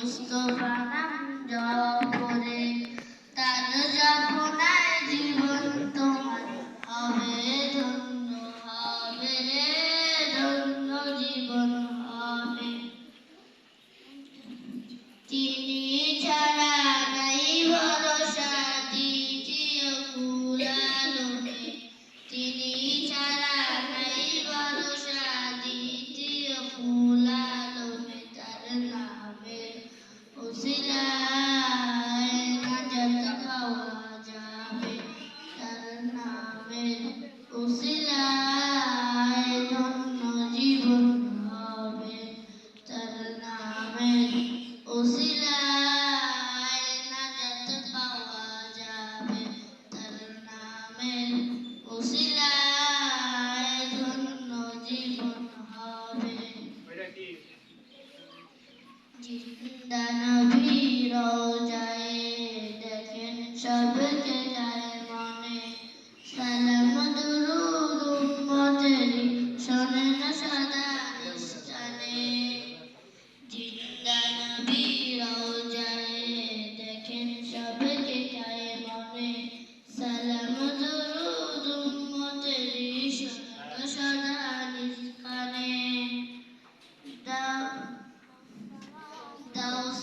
মুস্তফা নাম জপরে তার যাপনায় জীবন তোমার হবে ধন্য হবে ধন্য জীবন হবে। তিনি উসিলায় ধন্য জীবন হবে। তার নামে উসিলায় নাজাত পাওয়া যাবে। তার নামে উসিলায় ধন্য জীবন হবে। জিন্দা